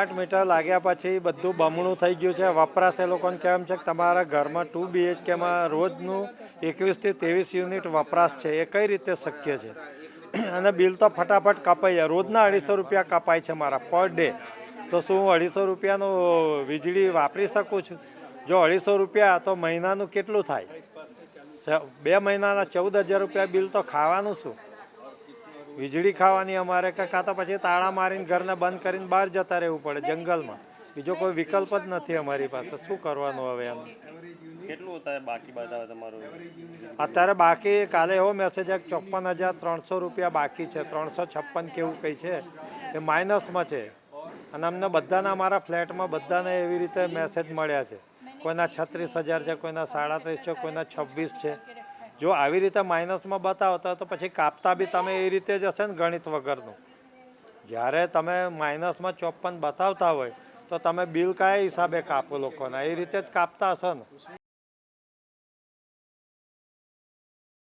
આઠ મીટર લાગ્યા પછી બધું બમણું થઈ ગયું છે. વપરાશ એ લોકોને કેમ છે કે તમારા ઘરમાં ટુ બીએચકેમાં રોજનું એકવીસથી ત્રેવીસ યુનિટ વપરાશ છે. એ કઈ રીતે શક્ય છે? અને બિલ તો ફટાફટ કપાઈ જાય. રોજના અઢીસો રૂપિયા કપાય છે મારા પર ડે. તો શું હું અઢીસો રૂપિયાનું વીજળી વાપરી શકું છું? જો અઢીસો રૂપિયા તો મહિનાનું કેટલું થાય? બે મહિનાના ચૌદ હજાર રૂપિયા બિલ તો ખાવાનું શું? વીજળી ખાવાની અમારે કે કાં તો પછી તાળા મારીને ઘરને બંધ કરીને બહાર જતા રહેવું પડે જંગલમાં. બીજો કોઈ વિકલ્પ જ નથી અમારી પાસે. શું કરવાનું હવે એમ? કેટલું થાય બાકી બતાવે તમારું? અત્યારે બાકી કાલે એવો મેસેજ એક ચોપન હજાર ત્રણસો રૂપિયા બાકી છે. ત્રણસો છપ્પન કેવું કંઈ છે. એ માઇનસમાં છે. અને અમને બધાના અમારા ફ્લેટમાં બધાને એવી રીતે મેસેજ મળ્યા છે. કોઈના છત્રીસ હજાર છે કોઈના સાડત્રીસ છે કોઈના છવ્વીસ છે. જો આવી રીતે માઇનસમાં બતાવતા તો પછી કાપતા બી તમે એ રીતે જ હશે ને ગણિત વગરનું? જ્યારે તમે માઇનસમાં ચોપન બતાવતા હોય તો તમે બિલ કયા હિસાબે કાપો લોકોના? એ રીતે જ કાપતા હશો ને?